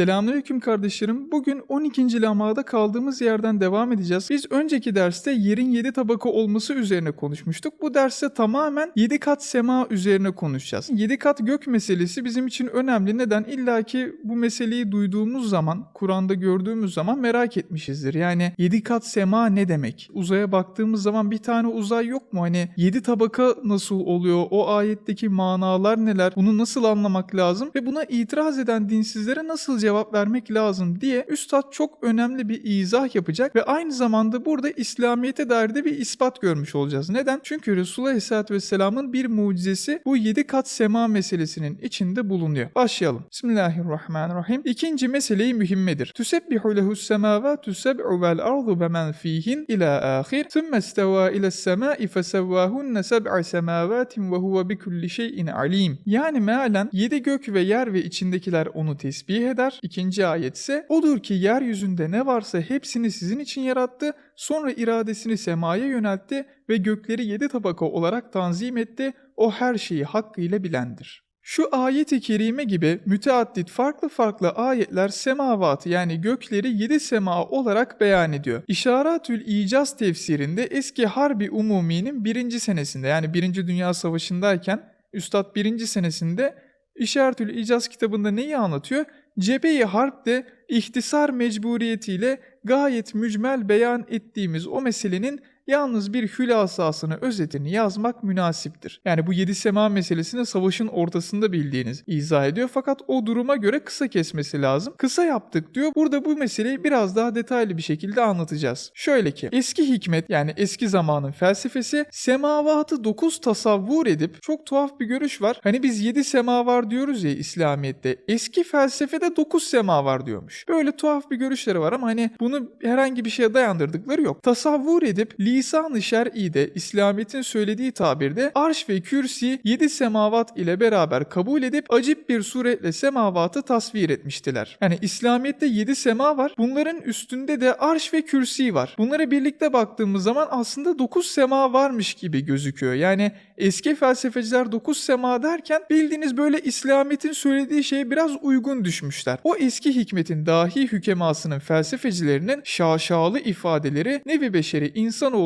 Selamünaleyküm kardeşlerim. Bugün 12. lamada kaldığımız yerden devam edeceğiz. Biz önceki derste yerin 7 tabaka olması üzerine konuşmuştuk. Bu derste tamamen 7 kat sema üzerine konuşacağız. 7 kat gök meselesi bizim için önemli. Neden? İlla ki bu meseleyi duyduğumuz zaman, Kur'an'da gördüğümüz zaman merak etmişizdir. Yani 7 kat sema ne demek? Uzaya baktığımız zaman bir tane uzay yok mu? Hani 7 tabaka nasıl oluyor? O ayetteki manalar neler? Bunu nasıl anlamak lazım? Ve buna itiraz eden dinsizlere nasıl cevap vermek lazım diye Üstad çok önemli bir izah yapacak ve aynı zamanda burada İslamiyet'e dair de bir ispat görmüş olacağız. Neden? Çünkü Resulullah Aleyhisselatü Vesselam'ın bir mucizesi bu 7 kat sema meselesinin içinde bulunuyor. Başlayalım. Bismillahirrahmanirrahim. İkinci meseleyi mühimmedir. Tüsebbihu lehus semavatu seb'u vel ardu ve men fihin ila ahir. Thumma isteva ila semai fesevvahunne seb'a semavatin ve huve bikulli şeyin alim. Yani mealen 7 gök ve yer ve içindekiler onu tesbih eder. İkinci ayet ise odur ki yeryüzünde ne varsa hepsini sizin için yarattı. Sonra iradesini semaya yöneltti ve gökleri yedi tabaka olarak tanzim etti. O her şeyi hakkıyla bilendir. Şu ayet-i kerime gibi müteaddit farklı farklı ayetler semavatı yani gökleri yedi sema olarak beyan ediyor. İşaratül İcaz tefsirinde eski Harbi Umumi'nin birinci senesinde yani Birinci Dünya Savaşı'ndayken Üstad birinci senesinde İşaretül İcaz kitabında neyi anlatıyor? Cephe-i Harp'te ihtisar mecburiyetiyle gayet mücmel beyan ettiğimiz o meselenin yalnız bir hülasasını, özetini yazmak münasiptir. Yani bu yedi sema meselesini savaşın ortasında bildiğiniz izah ediyor fakat o duruma göre kısa kesmesi lazım. Kısa yaptık diyor. Burada bu meseleyi biraz daha detaylı bir şekilde anlatacağız. Şöyle ki eski hikmet yani eski zamanın felsefesi semavatı dokuz tasavvur edip çok tuhaf bir görüş var. Hani biz yedi sema var diyoruz ya İslamiyet'te. Eski felsefede dokuz sema var diyormuş. Böyle tuhaf bir görüşleri var ama hani bunu herhangi bir şeye dayandırdıkları yok. Tasavvur edip lisan-ı şer'i'de İslamiyet'in söylediği tabirde arş ve kürsi yedi semavat ile beraber kabul edip acip bir suretle semavatı tasvir etmiştiler. Yani İslamiyet'te yedi sema var. Bunların üstünde de arş ve kürsi var. Bunlara birlikte baktığımız zaman aslında dokuz sema varmış gibi gözüküyor. Yani eski felsefeciler dokuz sema derken bildiğiniz böyle İslamiyet'in söylediği şeye biraz uygun düşmüşler. O eski hikmetin dahi hükemasının felsefecilerinin şaşalı ifadeleri nevi beşeri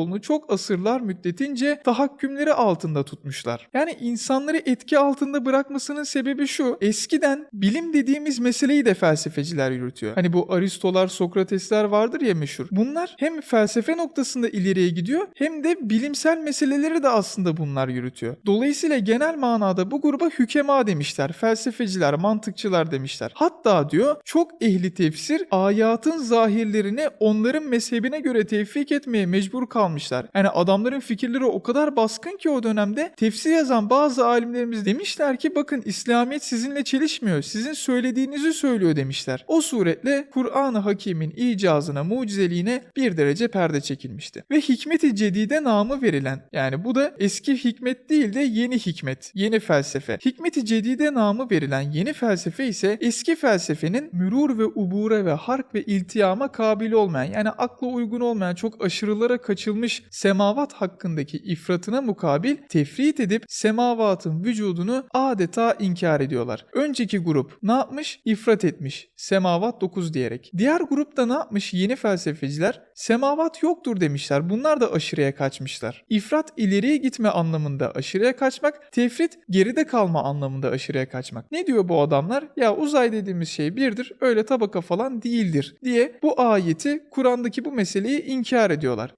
insanoğlunu çok asırlar müddetince tahakkümleri altında tutmuşlar. Yani insanları etki altında bırakmasının sebebi şu. Eskiden bilim dediğimiz meseleyi de felsefeciler yürütüyor. Hani bu Aristolar, Sokratesler vardır ya meşhur. Bunlar hem felsefe noktasında ileriye gidiyor hem de bilimsel meseleleri de aslında bunlar yürütüyor. Dolayısıyla genel manada bu gruba hükema demişler. Felsefeciler, mantıkçılar demişler. Hatta diyor çok ehli tefsir ayatın zahirlerini onların mezhebine göre tevfik etmeye mecbur kalmışlar. Yani adamların fikirleri o kadar baskın ki o dönemde tefsir yazan bazı alimlerimiz demişler ki bakın İslamiyet sizinle çelişmiyor. Sizin söylediğinizi söylüyor demişler. O suretle Kur'an-ı Hakim'in icazına, mucizeliğine bir derece perde çekilmişti. Ve hikmet-i cedide namı verilen yani bu da eski hikmet değil de yeni hikmet, yeni felsefe. Hikmet-i cedide namı verilen yeni felsefe ise eski felsefenin mürur ve ubure ve hark ve iltiyama kabil olmayan yani akla uygun olmayan çok aşırılara kaçılmış semavat hakkındaki ifratına mukabil tefrit edip semavatın vücudunu adeta inkar ediyorlar. Önceki grup ne yapmış? İfrat etmiş. Semavat 9 diyerek. Diğer grupta ne yapmış yeni felsefeciler? Semavat yoktur demişler. Bunlar da aşırıya kaçmışlar. İfrat ileriye gitme anlamında aşırıya kaçmak, tefrit geride kalma anlamında aşırıya kaçmak. Ne diyor bu adamlar? Ya uzay dediğimiz şey birdir, öyle tabaka falan değildir diye bu ayeti Kur'an'daki bu meseleyi inkar ediyorlar.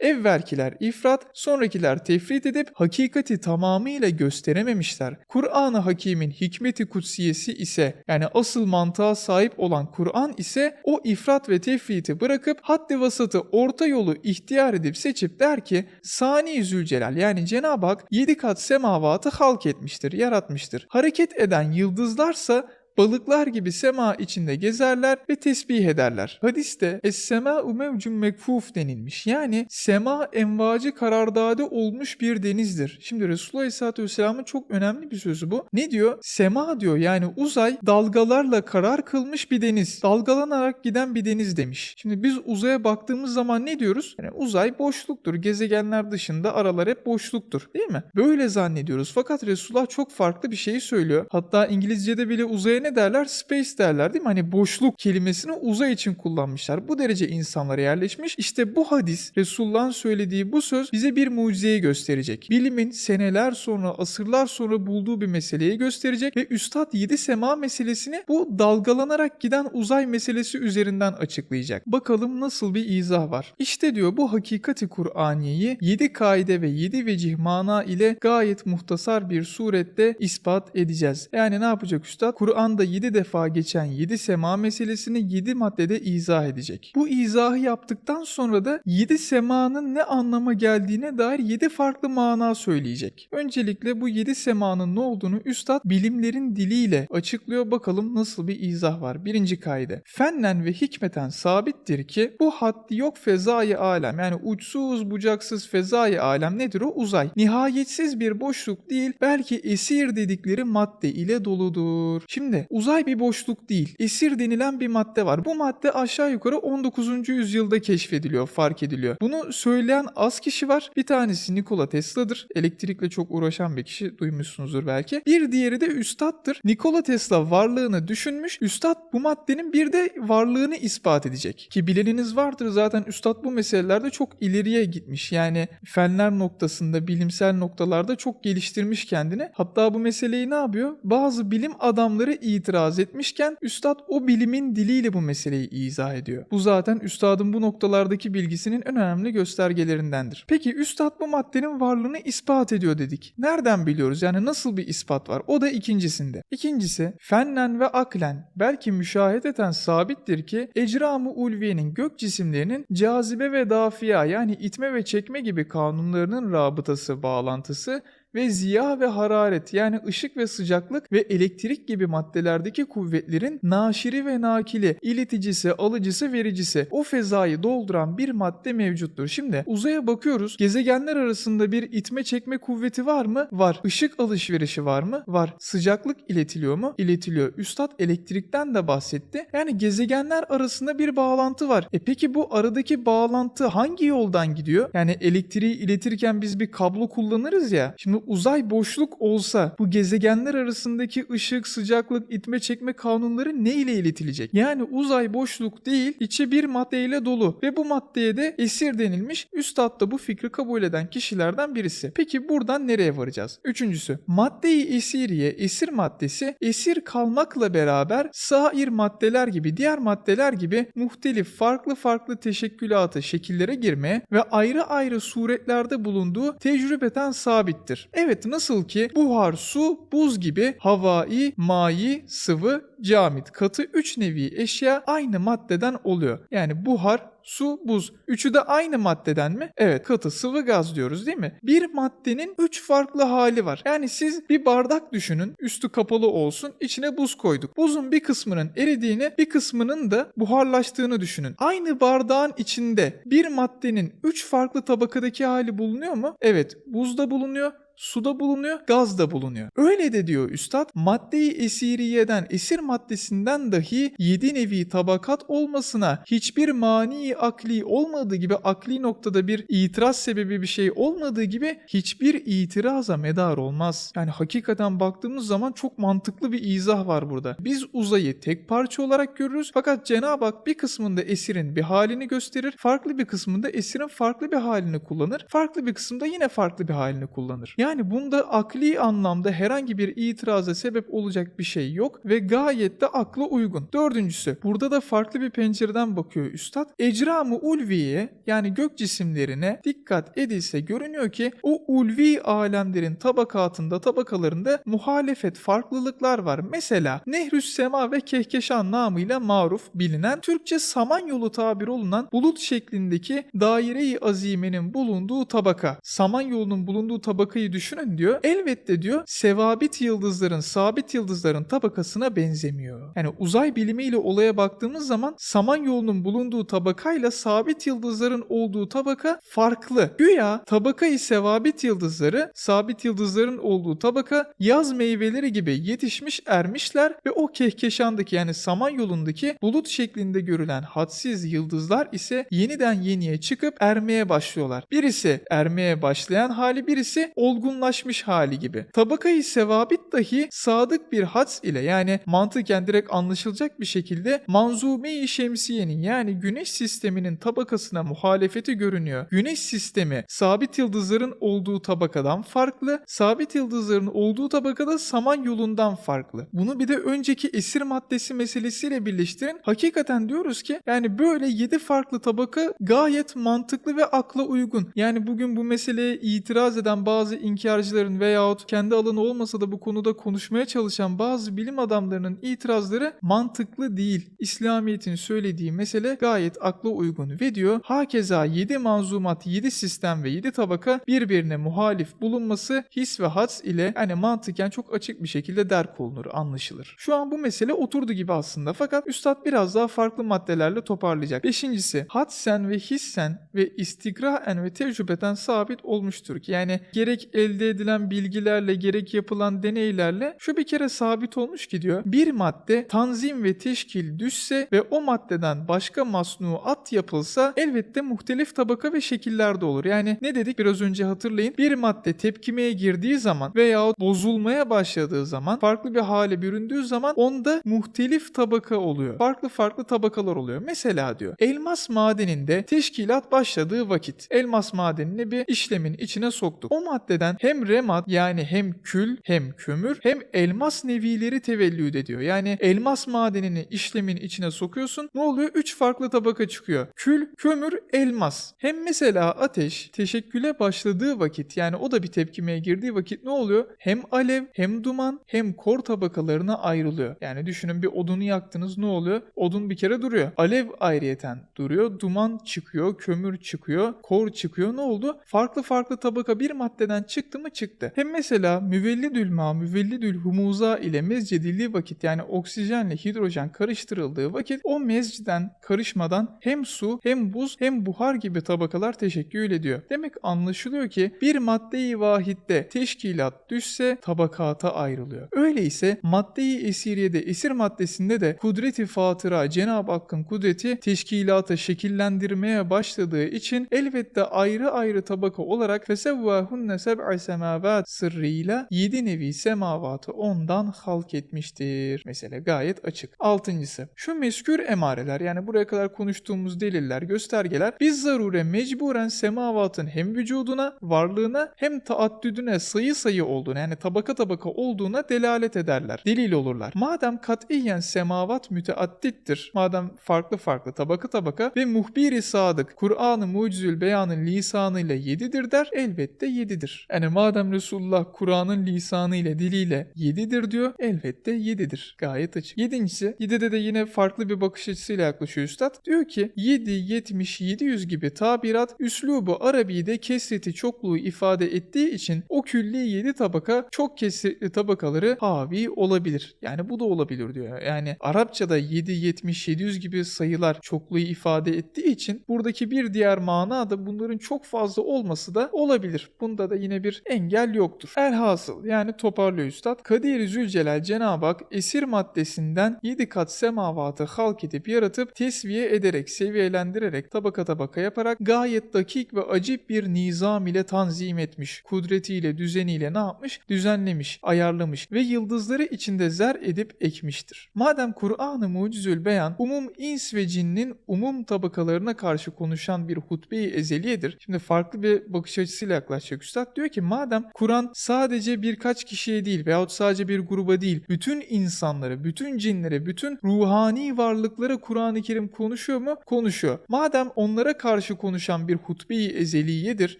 Evvelkiler ifrat, sonrakiler tefrit edip hakikati tamamıyla gösterememişler. Kur'an-ı Hakim'in hikmeti kutsiyesi ise yani asıl mantığa sahip olan Kur'an ise o ifrat ve tefriti bırakıp haddi vasatı orta yolu ihtiyar edip seçip der ki Sani Zülcelal yani Cenab-ı Hak yedi kat semavatı halk etmiştir, yaratmıştır. Hareket eden yıldızlarsa Balıklar gibi sema içinde gezerler ve tesbih ederler. Hadiste Es-semâ'u mevcun mekfuf denilmiş. Yani sema envacı karardade olmuş bir denizdir. Şimdi Resulullah Aleyhisselatü Vesselam'ın çok önemli bir sözü bu. Ne diyor? Sema diyor yani uzay dalgalarla karar kılmış bir deniz. Dalgalanarak giden bir deniz demiş. Şimdi biz uzaya baktığımız zaman ne diyoruz? Yani uzay boşluktur. Gezegenler dışında aralar hep boşluktur. Değil mi? Böyle zannediyoruz. Fakat Resulullah çok farklı bir şey söylüyor. Hatta İngilizce'de bile uzaya ne derler? Space derler değil mi? Hani boşluk kelimesini uzay için kullanmışlar. Bu derece insanlara yerleşmiş. İşte bu hadis, Resulullah'ın söylediği bu söz bize bir mucizeyi gösterecek. Bilimin seneler sonra, asırlar sonra bulduğu bir meseleyi gösterecek ve Üstad 7 sema meselesini bu dalgalanarak giden uzay meselesi üzerinden açıklayacak. Bakalım nasıl bir izah var. İşte diyor bu hakikati Kur'aniyeyi 7 kaide ve 7 vecih mana ile gayet muhtasar bir surette ispat edeceğiz. Yani ne yapacak Üstad? Kur'an'da 7 defa geçen 7 sema meselesini 7 maddede izah edecek. Bu izahı yaptıktan sonra da 7 semanın ne anlama geldiğine dair 7 farklı mana söyleyecek. Öncelikle bu 7 semanın ne olduğunu Üstad bilimlerin diliyle açıklıyor. Bakalım nasıl bir izah var. Birinci kaide. Fennen ve hikmeten sabittir ki bu haddi yok fezai alem yani uçsuz bucaksız fezai alem nedir o? Uzay. Nihayetsiz bir boşluk değil belki esir dedikleri madde ile doludur. Şimdi uzay bir boşluk değil. Esir denilen bir madde var. Bu madde aşağı yukarı 19. yüzyılda keşfediliyor, fark ediliyor. Bunu söyleyen az kişi var. Bir tanesi Nikola Tesla'dır. Elektrikle çok uğraşan bir kişi duymuşsunuzdur belki. Bir diğeri de Üstad'dır. Nikola Tesla varlığını düşünmüş. Üstad bu maddenin bir de varlığını ispat edecek. Ki bileniniz vardır zaten Üstad bu meselelerde çok ileriye gitmiş. Yani fenler noktasında, bilimsel noktalarda çok geliştirmiş kendini. Hatta bu meseleyi ne yapıyor? Bazı bilim adamları itiraz etmişken Üstad o bilimin diliyle bu meseleyi izah ediyor. Bu zaten Üstad'ın bu noktalardaki bilgisinin önemli göstergelerindendir. Peki Üstad bu maddenin varlığını ispat ediyor dedik. Nereden biliyoruz? Yani nasıl bir ispat var? O da ikincisinde. İkincisi fennen ve aklen belki müşahedeten sabittir ki ecramı ulviyenin gök cisimlerinin cazibe ve dafiya yani itme ve çekme gibi kanunlarının rabıtası, bağlantısı ve ziya ve hararet yani ışık ve sıcaklık ve elektrik gibi maddelerdeki kuvvetlerin naşiri ve nakili, ileticisi, alıcısı, vericisi o fezayı dolduran bir madde mevcuttur. Şimdi uzaya bakıyoruz. Gezegenler arasında bir itme çekme kuvveti var mı? Var. Işık alışverişi var mı? Var. Sıcaklık iletiliyor mu? İletiliyor. Üstad elektrikten de bahsetti. Yani gezegenler arasında bir bağlantı var. E peki bu aradaki bağlantı hangi yoldan gidiyor? Yani elektriği iletirken biz bir kablo kullanırız ya. Şimdi uzay boşluk olsa bu gezegenler arasındaki ışık, sıcaklık, itme çekme kanunları ne ile iletilecek? Yani uzay boşluk değil, içi bir maddeyle dolu ve bu maddeye de esir denilmiş. Üstad da bu fikri kabul eden kişilerden birisi. Peki buradan nereye varacağız? Üçüncüsü, maddeyi esiriye, esir maddesi esir kalmakla beraber sair maddeler gibi, diğer maddeler gibi muhtelif farklı farklı teşekkülatı, şekillere girmeye ve ayrı ayrı suretlerde bulunduğu tecrübeten sabittir. Evet nasıl ki buhar, su, buz gibi havai, mai, sıvı, camit, katı 3 nevi eşya aynı maddeden oluyor. Yani buhar, su, buz. Üçü de aynı maddeden mi? Evet katı sıvı gaz diyoruz değil mi? Bir maddenin üç farklı hali var. Yani siz bir bardak düşünün üstü kapalı olsun içine buz koyduk. Buzun bir kısmının eridiğini bir kısmının da buharlaştığını düşünün. Aynı bardağın içinde bir maddenin üç farklı tabakadaki hali bulunuyor mu? Evet buzda bulunuyor suda bulunuyor, gazda bulunuyor. Öyle de diyor üstad, maddeyi esiriyeden, esir maddesinden dahi yedi nevi tabakat olmasına hiçbir mani akli olmadığı gibi akli noktada bir itiraz sebebi bir şey olmadığı gibi hiçbir itiraza medar olmaz. Yani hakikaten baktığımız zaman çok mantıklı bir izah var burada. Biz uzayı tek parça olarak görürüz fakat Cenab-ı Hak bir kısmında esirin bir halini gösterir, farklı bir kısmında esirin farklı bir halini kullanır, farklı bir kısımda yine farklı bir halini kullanır. Yani bunda akli anlamda herhangi bir itiraza sebep olacak bir şey yok ve gayet de akla uygun. Dördüncüsü burada da farklı bir pencereden bakıyor üstad. Ecramı ulviye yani gök cisimlerine dikkat edilse görünüyor ki o ulvi alemlerin tabakatında tabakalarında muhalefet farklılıklar var. Mesela Nehrüs Sema ve Kehkeşan namıyla maruf bilinen Türkçe Samanyolu tabir olunan bulut şeklindeki daire-i azimenin bulunduğu tabaka. Samanyolu'nun bulunduğu tabakayı düşünün diyor. Elbette diyor sevabit yıldızların, sabit yıldızların tabakasına benzemiyor. Yani uzay bilimiyle olaya baktığımız zaman Samanyolu'nun bulunduğu tabaka tabakayla sabit yıldızların olduğu tabaka farklı. Güya tabakayı sevabit yıldızları, sabit yıldızların olduğu tabaka yaz meyveleri gibi yetişmiş ermişler ve o kehkeşandaki yani Samanyolu'ndaki bulut şeklinde görülen hadsiz yıldızlar ise yeniden yeniye çıkıp ermeye başlıyorlar. Birisi ermeye başlayan hali birisi olgunlaşmış hali gibi. Tabakayı sevabit dahi sadık bir hads ile yani mantıken direkt anlaşılacak bir şekilde manzume-i şemsiyenin yani güneş sisteminin tabakasına muhalefeti görünüyor. Güneş sistemi sabit yıldızların olduğu tabakadan farklı, sabit yıldızların olduğu tabakada Samanyolu'ndan farklı. Bunu bir de önceki esir maddesi meselesiyle birleştirin. Hakikaten diyoruz ki yani böyle 7 farklı tabaka gayet mantıklı ve akla uygun. Yani bugün bu meseleye itiraz eden bazı inkarcıların veyahut kendi alanı olmasa da bu konuda konuşmaya çalışan bazı bilim adamlarının itirazları mantıklı değil. İslamiyet'in söylediği mesele gayet akla uygun ve hakeza 7 manzumat, 7 sistem ve 7 tabaka birbirine muhalif bulunması his ve hads ile yani mantıken çok açık bir şekilde derk olunur, anlaşılır. Şu an bu mesele oturdu gibi aslında fakat üstad biraz daha farklı maddelerle toparlayacak. Beşincisi hadsen ve hissen ve istikraen ve tecrübeten sabit olmuştur ki yani gerek elde edilen bilgilerle gerek yapılan deneylerle şu bir kere sabit olmuş ki diyor bir madde tanzim ve teşkil düşse ve o maddeden başka masnuat yapılsa elbette muhtelif tabaka ve şekillerde olur. Yani ne dedik biraz önce hatırlayın bir madde tepkimeye girdiği zaman veyahut bozulmaya başladığı zaman farklı bir hale büründüğü zaman onda muhtelif tabaka oluyor. Farklı farklı tabakalar oluyor. Mesela diyor elmas madeninde teşkilat başladığı vakit elmas madenini bir işlemin içine soktuk. O maddeden hem remat yani hem kül hem kömür hem elmas nevileri tevellüd ediyor. Yani elmas madenini işlemin içine sokuyorsun. Ne oluyor? Üç farklı tabaka çıkıyor. Kül, kömür, elmas. Hem mesela ateş teşekküle başladığı vakit yani o da bir tepkimeye girdiği vakit ne oluyor? Hem alev hem duman hem kor tabakalarına ayrılıyor. Yani düşünün bir odunu yaktınız ne oluyor? Odun bir kere duruyor. Alev ayrıyeten duruyor. Duman çıkıyor, kömür çıkıyor, kor çıkıyor. Ne oldu? Farklı farklı tabaka bir maddeden çıktı mı çıktı. Hem mesela müvellidül ma, müvellidül humuza ile mezcedildiği vakit yani oksijenle hidrojen karıştırıldığı vakit o mezciden karışmadan hem su hem buz hem buhar gibi tabakalar teşekkül ediyor. Demek anlaşılıyor ki bir maddeyi vahitte teşkilat düşse tabakata ayrılıyor. Öyleyse maddeyi esiriyede esir maddesinde de kudreti fatıra Cenab-ı Hakk'ın kudreti teşkilata şekillendirmeye başladığı için elbette ayrı ayrı tabaka olarak fesevvahunne seb'a semavat sırrıyla 7 nevi semavatı ondan halk etmiştir. Mesele gayet açık. Altıncısı. Şu meskür emareler yani buraya kadar konuştuğumuz deliller, göstergeler biz zarure mecburen semavatın hem vücuduna, varlığına hem taaddüdüne sayı sayı olduğuna yani tabaka tabaka olduğuna delalet ederler. Delil olurlar. Madem katiyen semavat müteaddittir, madem farklı farklı tabaka tabaka ve muhbiri sadık Kur'an-ı Mucizül Beyan'ın lisanıyla yedidir der elbette yedidir. Yani madem Resulullah Kur'an'ın lisanı ile diliyle yedidir diyor elbette yedidir. Gayet açık. Yedincisi yedide de yine farklı bir bakış açısıyla yaklaşıyor Üstad. Diyor ki 7, 70, 700 gibi tabirat üslubu Arabi'de kesreti çokluğu ifade ettiği için o külli 7 tabaka çok kesretli tabakaları havi olabilir. Yani bu da olabilir diyor. Yani Arapçada 7, 70, 700 gibi sayılar çokluğu ifade ettiği için buradaki bir diğer mana da bunların çok fazla olması da olabilir. Bunda da yine bir engel yoktur. Elhasıl yani toparlıyor Üstad. Kadir Zülcelal Cenab-ı Hak esir maddesinden 7 kat semavatı halk edip yaratıp tesviye ederek, seviyelendirerek, tabaka tabaka yaparak gayet dakik ve acip bir nizam ile tanzim etmiş. Kudretiyle, düzeniyle ne yapmış? Düzenlemiş, ayarlamış ve yıldızları içinde zer edip ekmiştir. Madem Kur'an-ı Mucizül Beyan umum ins ve cinnin umum tabakalarına karşı konuşan bir hutbe-i ezeliyedir. Şimdi farklı bir bakış açısıyla yaklaşacak Üstad. Diyor ki madem Kur'an sadece birkaç kişiye değil veyahut sadece bir gruba değil, bütün insanları, bütün cinlere, bütün ruhani varlıklara Kur'an-ı Kerim konuşuyor mu? Konuşuyor. Madem onlara karşı konuşan bir hutbe-i ezeliyedir,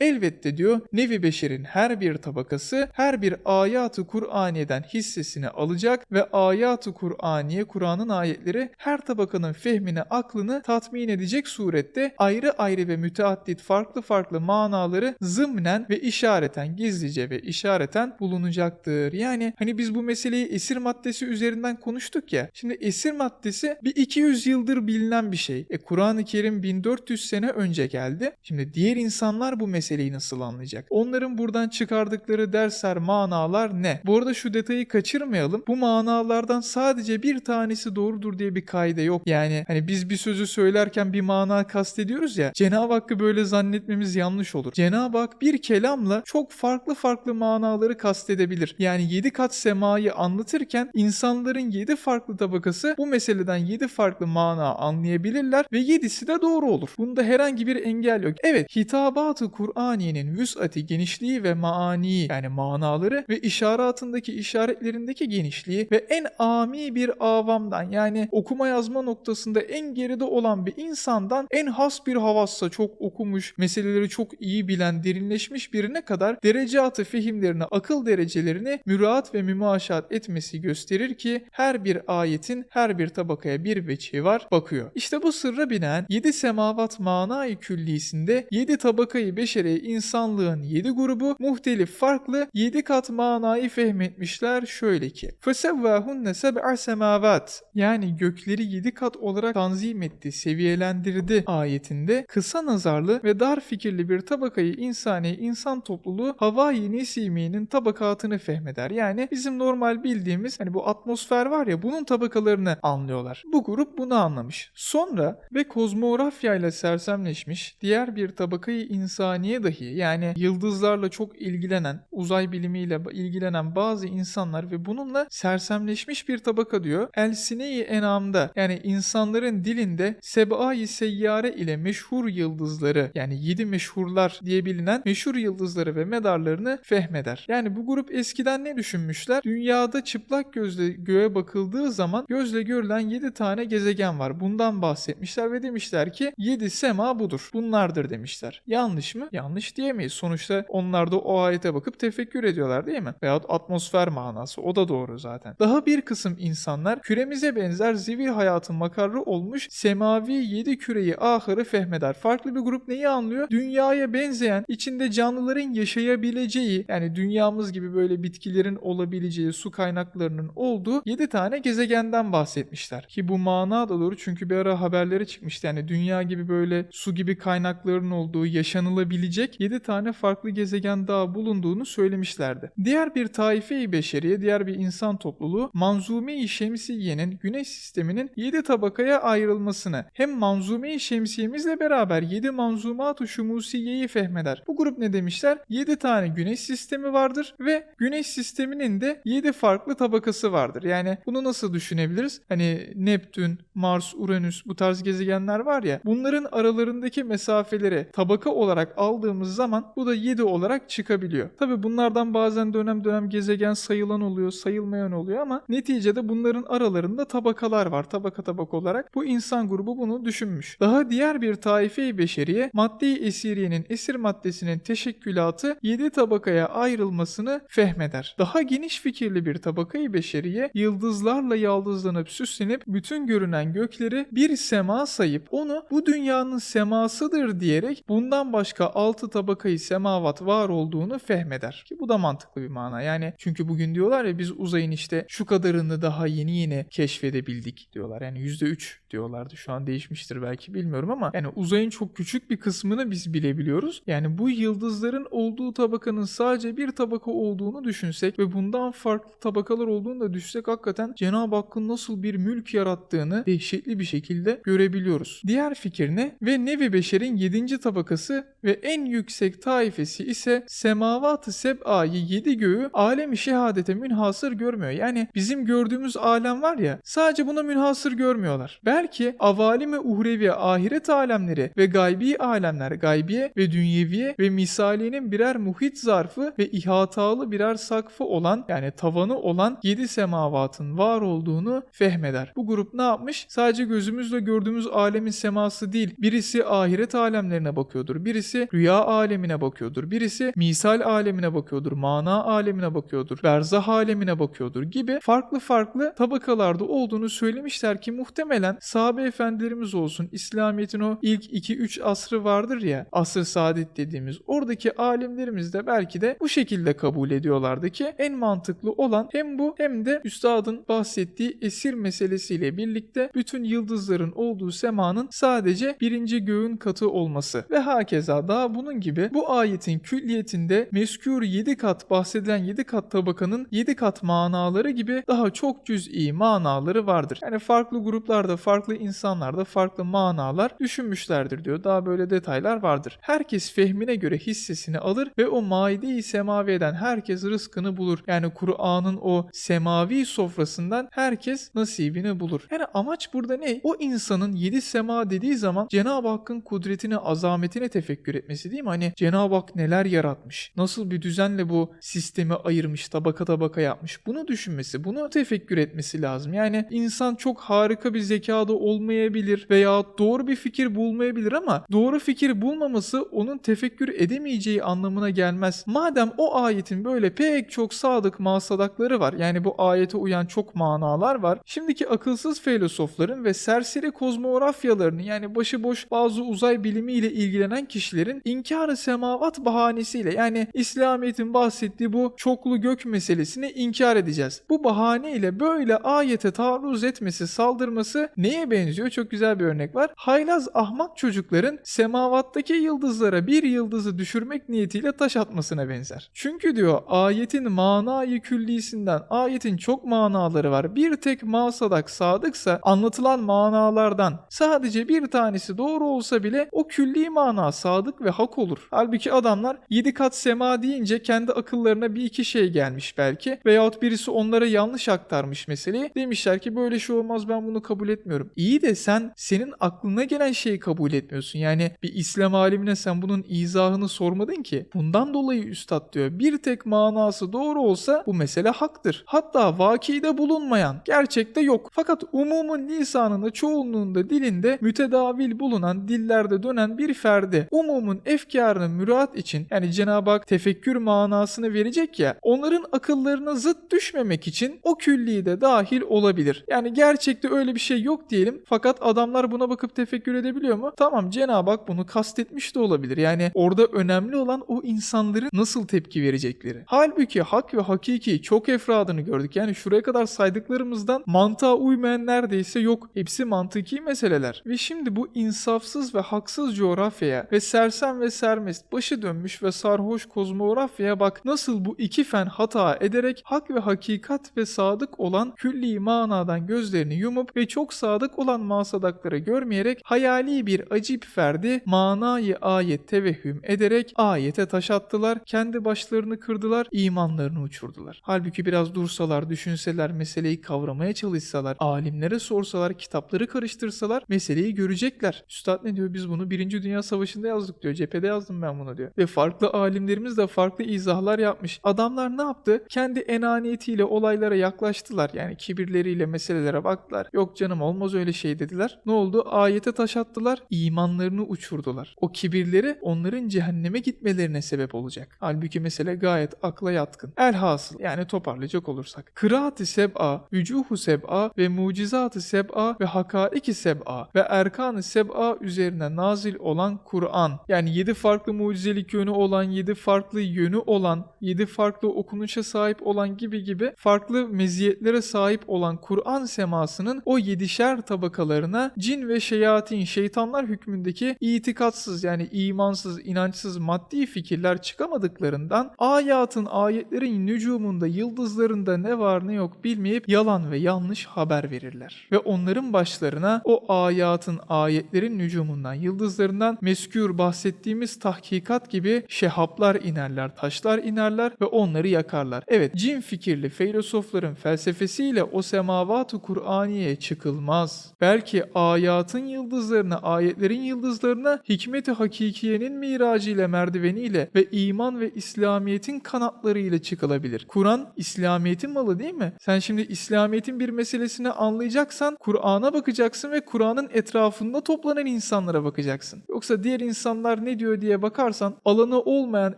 elbette diyor nevi beşerin her bir tabakası her bir ayatı Kur'aniye'den hissesini alacak ve ayatı Kur'aniye, Kur'an'ın ayetleri her tabakanın fehmini, aklını tatmin edecek surette ayrı ayrı ve müteaddit farklı farklı manaları zımnen ve işareten, gizlice ve işareten bulunacaktır. Yani hani biz bu meseleyi esir maddesi üzerinden konuştuk ya. Şimdi esir maddesi bir 200 yıldır bilinen bir şey. E Kur'an-ı Kerim 1400 sene önce geldi. Şimdi diğer insanlar bu meseleyi nasıl anlayacak? Onların buradan çıkardıkları dersler, manalar ne? Bu arada şu detayı kaçırmayalım. Bu manalardan sadece bir tanesi doğrudur diye bir kaide yok. Yani hani biz bir sözü söylerken bir mana kastediyoruz ya. Cenab-ı Hakk'ı böyle zannetmemiz yanlış olur. Cenab-ı Hak bir kelamla çok farklı farklı manaları kastedebilir. Yani yedi kat semayı anlatırken insanların yedi farklı tabakası bu meseleden yedi farklı mana anlayabilirler ve yedisi de doğru olur. Bunda herhangi bir engel yok. Evet hitabatı Kur'aniyenin vüs'ati genişliği ve maani yani manaları ve işaretindeki işaretlerindeki genişliği ve en ami bir avamdan yani okuma yazma noktasında en geride olan bir insandan en has bir havassa çok okumuş, meseleleri çok iyi bilen, derinleşmiş birine kadar derecatı fehimlerini, akıl derecelerini müraat ve mümaşat etmesi gösterir ki her bir ayetin her bir tabakaya bir veçi var bakıyor. İşte bu sırra binen 7 semavat manayı küllisinde 7 tabakayı beşere insanlığın 7 grubu muhtelif farklı 7 kat manayı fehmetmişler şöyle ki. Fesevvahunne seb'a semavat yani gökleri 7 kat olarak tanzim etti, seviyelendirdi ayetinde kısa nazarlı ve dar fikirli bir tabakayı insani insan topluluğu havai nesimi'nin tabakatını fehmeder. Yani bizim normal bildiğimiz hani bu atmosfer var ya bunun tabakalarını anlıyorlar. Bu grup bunu anlamış. Sonra ve kozmografya ile sersemleşmiş diğer bir tabakayı insaniye dahi yani yıldızlarla çok ilgilenen, uzay bilimiyle ilgilenen bazı insanlar ve bununla sersemleşmiş bir tabaka diyor. El Sine-i Enam'da yani insanların dilinde Seba-i Seyyare ile meşhur yıldızları yani yedi meşhurlar diye bilinen meşhur yıldızları ve medarlarını fehmeder. Yani bu grup eskiden ne düşünmüşler? Dünyada çıplak gözle göğe bakıldığı zaman gözle görülen 7 tane gezegen var. Bundan bahsetmişler ve demişler ki 7 sema budur. Bunlardır demişler. Yanlış mı? Yanlış diyemeyiz. Sonuçta onlar da o ayete bakıp tefekkür ediyorlar değil mi? Veyahut atmosfer manası. O da doğru zaten. Daha bir kısım insanlar küremize benzer zivil hayatın makarrı olmuş semavi 7 küreyi ahırı fehmeder. Farklı bir grup neyi anlıyor? Dünyaya benzeyen, içinde canlıların yaşayabileceği yani dünyamız gibi böyle bitkilerin olabileceği su kaynaklarının olduğu 7 tane gezegenden bahsetmişler. Ki bu mana da doğru çünkü bir ara haberleri çıkmıştı. Yani dünya gibi böyle su gibi kaynakların olduğu, yaşanılabilecek 7 tane farklı gezegen daha bulunduğunu söylemişlerdi. Diğer bir taife-i beşeriye, diğer bir insan topluluğu Manzume-i Şemsiye'nin güneş sisteminin 7 tabakaya ayrılmasını hem Manzume-i Şemsiyemizle beraber 7 manzumat-ı şumusiyeyi fehmeder. Bu grup ne demişler? 7 tane güneş sistemi vardır ve güneş sisteminin de 7 farklı tabakası vardır. Yani bunu nasıl düşünebiliriz? Hani Neptün, Mars, Uranüs bu tarz gezegenler var ya bunların aralarındaki mesafeleri tabaka olarak aldığımız zaman bu da 7 olarak çıkabiliyor. Tabi bunlardan bazen dönem dönem gezegen sayılan oluyor, sayılmayan oluyor ama neticede bunların aralarında tabakalar var. Tabaka tabaka olarak bu insan grubu bunu düşünmüş. Daha diğer bir taife-i beşeriye madde esiriyenin esir maddesinin teşekkülatı 7 tabakaya ayrılmasını fehmeder. Daha geniş fikirli bir tabakayı beşeriye yıldızlarla yaldızlanıp süslenip bütün görünen gökleri bir sema sayıp onu bu dünyanın semasıdır diyerek bundan başka 6 tabakayı semavat var olduğunu fehmeder. Ki bu da mantıklı bir mana. Yani çünkü bugün diyorlar ya biz uzayın işte şu kadarını daha yeni yeni keşfedebildik diyorlar. Yani %3 diyorlardı. Şu an değişmiştir belki bilmiyorum ama yani uzayın çok küçük bir kısmını biz bilebiliyoruz. Yani bu yıldızların olduğu tabakanın sadece bir tabaka olduğunu düşünsek ve bundan farklı tabakalar olduğunu da düşünsek hakikaten Cenab-ı Hakk'ın nasıl bir mülk yarattığını dehşetli bir şekilde görebiliyoruz. Diğer fikir ne? Ve nevi beşerin 7. tabakası ve en yüksek taifesi ise semavat-ı seb'ayı 7 göğü alemi şehadete münhasır görmüyor. Yani bizim gördüğümüz alem var ya sadece buna münhasır görmüyorlar. Belki avalime uhrevi ahiret alemleri ve gaybi alemler gaybiye ve dünyeviye ve misaliyenin birer muhit zarfı ve ihatalı birer sakfı olan yani tavanı olan 7 semavatın var olduğunu fehmeder. Bu grup ne yapmış? Sadece gözümüzle gördüğümüz alemin seması değil. Birisi ahiret alemlerine bakıyordur. Birisi rüya alemine bakıyordur. Birisi misal alemine bakıyordur. Mana alemine bakıyordur. Berzah alemine bakıyordur gibi farklı farklı tabakalarda olduğunu söylemişler ki muhtemelen sahabe efendilerimiz olsun İslamiyet'in o ilk 2-3 asrı vardır ya asr saadet dediğimiz oradaki alimlerimiz de belki de bu şekilde kabul ediyorlardı ki en mantıklı olan hem bu hem de üstadın bahsettiği esir meselesiyle birlikte bütün yıldız yıldızların olduğu semanın sadece birinci göğün katı olması ve hakeza daha bunun gibi bu ayetin külliyetinde meskûr 7 kat bahsedilen 7 kat tabakanın 7 kat manaları gibi daha çok cüz'i manaları vardır. Yani farklı gruplarda, farklı insanlarda farklı manalar düşünmüşlerdir diyor. Daha böyle detaylar vardır. Herkes fehmine göre hissesini alır ve o maide-i semaviyeden herkes rızkını bulur. Yani Kur'an'ın o semavi sofrasından herkes nasibini bulur. Yani amaç burada ne? O insanın yedi sema dediği zaman Cenab-ı Hakk'ın kudretini, azametine tefekkür etmesi değil mi? Hani Cenab-ı Hak neler yaratmış? Nasıl bir düzenle bu sistemi ayırmış, tabaka tabaka yapmış? Bunu düşünmesi, bunu tefekkür etmesi lazım. Yani insan çok harika bir zekada olmayabilir veya doğru bir fikir bulmayabilir ama doğru fikir bulmaması onun tefekkür edemeyeceği anlamına gelmez. Madem o ayetin böyle pek çok sadık masadakları var. Yani bu ayete uyan çok manalar var. Şimdiki akılsız filozofların ve serseri kozmografyalarını yani başıboş bazı uzay bilimiyle ilgilenen kişilerin inkarı semavat bahanesiyle yani İslamiyet'in bahsettiği bu çoklu gök meselesini inkar edeceğiz. Bu bahaneyle böyle ayete taarruz etmesi, saldırması neye benziyor? Çok güzel bir örnek var. Haylaz ahmak çocukların semavattaki yıldızlara bir yıldızı düşürmek niyetiyle taş atmasına benzer. Çünkü diyor ayetin manayı küllisinden ayetin çok manaları var. Bir tek masadak sadıksa anlatılan manalardan sadece bir tanesi doğru olsa bile o külli mana sadık ve hak olur. Halbuki adamlar 7 kat sema deyince kendi akıllarına bir iki şey gelmiş belki veyahut birisi onlara yanlış aktarmış meseleyi. Demişler ki böyle şey olmaz ben bunu kabul etmiyorum. İyi de sen senin aklına gelen şeyi kabul etmiyorsun. Yani bir İslam alimine sen bunun izahını sormadın ki. Bundan dolayı üstad diyor bir tek manası doğru olsa bu mesele haktır. Hatta vakide bulunmayan, gerçekte yok. Fakat umumun lisanında çoğunluğunda dilinde mütedavil bulunan dillerde dönen bir ferdi umumun efkarını mürat için yani Cenab-ı Hak tefekkür manasını verecek ya onların akıllarına zıt düşmemek için o külliyi de dahil olabilir. Yani gerçekte öyle bir şey yok diyelim fakat adamlar buna bakıp tefekkür edebiliyor mu? Tamam Cenab-ı Hak bunu kastetmiş de olabilir. Yani orada önemli olan o insanların nasıl tepki verecekleri. Halbuki hak ve hakiki çok efradını gördük. Yani şuraya kadar saydıklarımızdan mantığa uymayan neredeyse yok. Hepsi mantıki meseleler. Ve şimdi bu insafsız ve haksız coğrafyaya ve sersem ve sermest başı dönmüş ve sarhoş kozmografyaya bak nasıl bu iki fen hata ederek hak ve hakikat ve sadık olan külli manadan gözlerini yumup ve çok sadık olan masadakları görmeyerek hayali bir acip ferdi manayı ayet tevehhüm ederek ayete taş attılar, kendi başlarını kırdılar, imanlarını uçurdular. Halbuki biraz dursalar, düşünseler, meseleyi kavramaya çalışsalar, alimlere sorsalar, kitapları karıştırsalar meseleyi görecekler. Üstad ne diyor? Biz bunu Birinci Dünya Savaşı'nda yazdık diyor. Cephede yazdım ben bunu diyor. Ve farklı alimlerimiz de farklı izahlar yapmış. Adamlar ne yaptı? Kendi enaniyetiyle olaylara yaklaştılar. Yani kibirleriyle meselelere baktılar. Yok canım olmaz öyle şey dediler. Ne oldu? Ayete taş attılar. imanlarını uçurdular. O kibirleri onların cehenneme gitmelerine sebep olacak. Halbuki mesele gayet akla yatkın. Elhasıl yani toparlayacak olursak. Kıraat-ı seb'a, vücuhu seb'a ve mucizat-ı seb'a ve hakaiki seb'a ve erkan-ı seb'a üzerine nazil olan Kur'an. Yani 7 farklı mucizelik yönü olan, 7 farklı yönü olan, 7 farklı okunuşa sahip olan gibi gibi farklı meziyetlere sahip olan Kur'an semasının o yedişer tabakalarına cin ve şeyatin, şeytanlar hükmündeki itikatsız yani imansız, inançsız maddi fikirler çıkamadıklarından ayatın, ayetlerin nücumunda, yıldızlarında ne var ne yok bilmeyip yalan ve yanlış haber verirler. Ve onların başlarına o ayatın, ayetlerin nücumundan, yıldızlarından meskür bahsettiğimiz tahkikat gibi şehaplar inerler, taşlar inerler ve onları yakarlar. Evet, cin fikirli filozofların felsefesiyle o semavat-ı Kur'aniye çıkılmaz. Belki ayatın yıldızlarına, ayetlerin yıldızlarına hikmeti hakikiyenin miracıyla, merdiveniyle ve iman ve İslamiyet'in kanatlarıyla çıkılabilir. Kur'an İslamiyet'in malı değil mi? Sen şimdi İslamiyet'in bir meselesini anlayacaksan Kur'an'a bakacaksın ve Kur'an'ın etrafında toplanan insanlara bakacaksın. Yoksa diğer insanlar ne diyor diye bakarsan alanı olmayan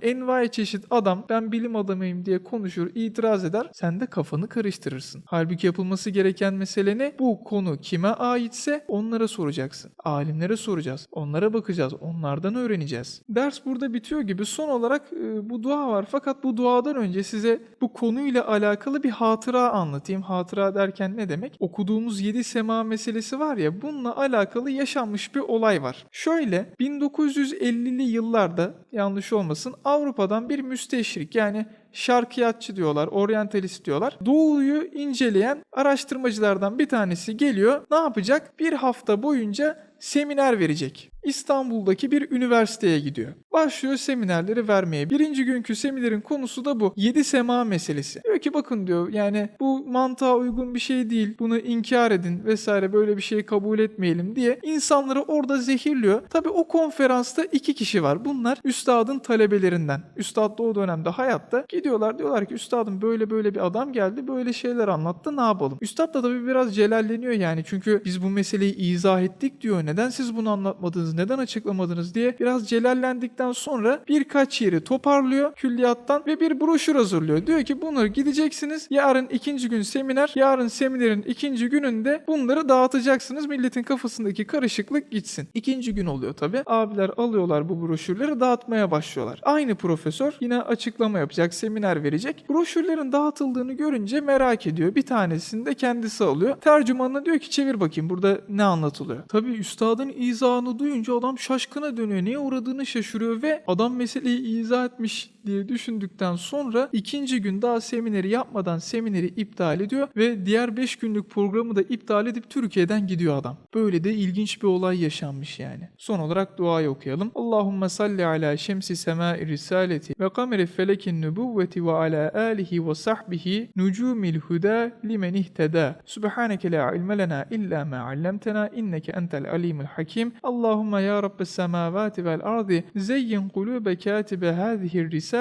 envai çeşit adam ben bilim adamıyım diye konuşur, itiraz eder. Sen de kafanı karıştırırsın. Halbuki yapılması gereken mesele ne? Bu konu kime aitse onlara soracaksın. Alimlere soracağız. Onlara bakacağız. Onlardan öğreneceğiz. Ders burada bitiyor gibi son olarak e, bu dua var. Fakat bu duadan önce size bu konuyla alakalı bir hatıra anlatayım. Hatıra derken ne demek? Okuduğumuz 7 sema meselesi var ya bununla alakalı yaşanmış bir olay var. Şöyle 1950'li yıllarda yanlış olmasın Avrupa'dan bir müsteşrik yani şarkiyatçı diyorlar, oryantalist diyorlar. Doğuyu inceleyen araştırmacılardan bir tanesi geliyor. Ne yapacak? Bir hafta boyunca seminer verecek. İstanbul'daki bir üniversiteye gidiyor. Başlıyor seminerleri vermeye. Birinci günkü seminerin konusu da bu. Yedi sema meselesi. Diyor ki bakın diyor yani bu mantığa uygun bir şey değil. Bunu inkar edin vesaire böyle bir şeyi kabul etmeyelim diye insanları orada zehirliyor. Tabi o konferansta iki kişi var. Bunlar üstadın talebelerinden. Üstad da o dönemde hayatta. Gidiyorlar diyorlar ki üstadım böyle böyle bir adam geldi böyle şeyler anlattı ne yapalım. Üstad da tabii biraz celalleniyor yani çünkü biz bu meseleyi izah ettik diyor. Neden siz bunu anlatmadınız? Neden açıklamadınız diye biraz celallendikten sonra birkaç yeri toparlıyor külliyattan ve bir broşür hazırlıyor. Diyor ki bunları gideceksiniz. Yarın ikinci gün seminer. Yarın seminerin ikinci gününde bunları dağıtacaksınız. Milletin kafasındaki karışıklık gitsin. İkinci gün oluyor tabi. Abiler alıyorlar bu broşürleri dağıtmaya başlıyorlar. Aynı profesör yine açıklama yapacak, seminer verecek. Broşürlerin dağıtıldığını görünce merak ediyor. Bir tanesini de kendisi alıyor. Tercümanına diyor ki çevir bakayım burada ne anlatılıyor. Tabi üstadın izahını duyunca adam şaşkına dönüyor. Neye uğradığını şaşırıyor ve adam meseleyi izah etmiş diye düşündükten sonra ikinci gün daha semineri yapmadan semineri iptal ediyor ve diğer 5 günlük programı da iptal edip Türkiye'den gidiyor adam. Böyle de ilginç bir olay yaşanmış yani. Son olarak duayı okuyalım. Allahümme salli ala şemsi semai risaleti ve kameri felekin nübüvveti ve ala alihi ve sahbihi nucumil huda limen ihteda. Subhaneke la ilme lena illa ma allamtena inneke entel alimul hakim. Allahümme ya Rabbes semavati vel ardi zeyyin kulube katibe hâzihi risaleti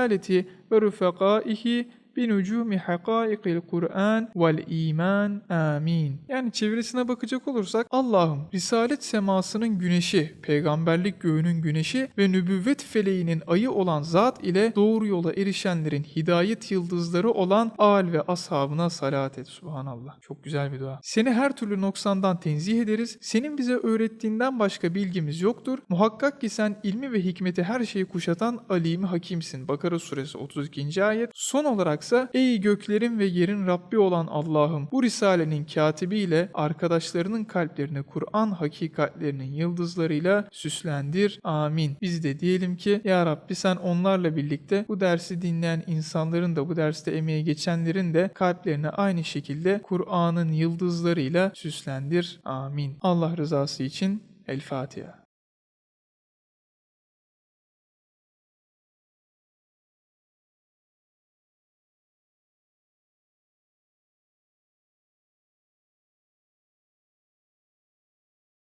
ve rüfekâihi binucumi hakaikil Kur'an vel iman amin. Yani çevirisine bakacak olursak Allah'ım risalet semasının güneşi, peygamberlik göğünün güneşi ve nübüvvet feleğinin ayı olan zat ile doğru yola erişenlerin hidayet yıldızları olan al ve ashabına salat et. Subhanallah. Çok güzel bir dua. Seni her türlü noksandan tenzih ederiz. Senin bize öğrettiğinden başka bilgimiz yoktur. Muhakkak ki sen ilmi ve hikmeti her şeyi kuşatan alimi hakimsin. Bakara suresi 32. ayet. Son olaraksa ey göklerin ve yerin Rabbi olan Allah'ım bu risalenin katibiyle arkadaşlarının kalplerini Kur'an hakikatlerinin yıldızlarıyla süslendir. Amin. Biz de diyelim ki ya Rabbi sen onlarla birlikte bu dersi dinleyen insanların da bu derste emeği geçenlerin de kalplerini aynı şekilde Kur'an'ın yıldızlarıyla süslendir. Amin. Allah rızası için El Fatiha.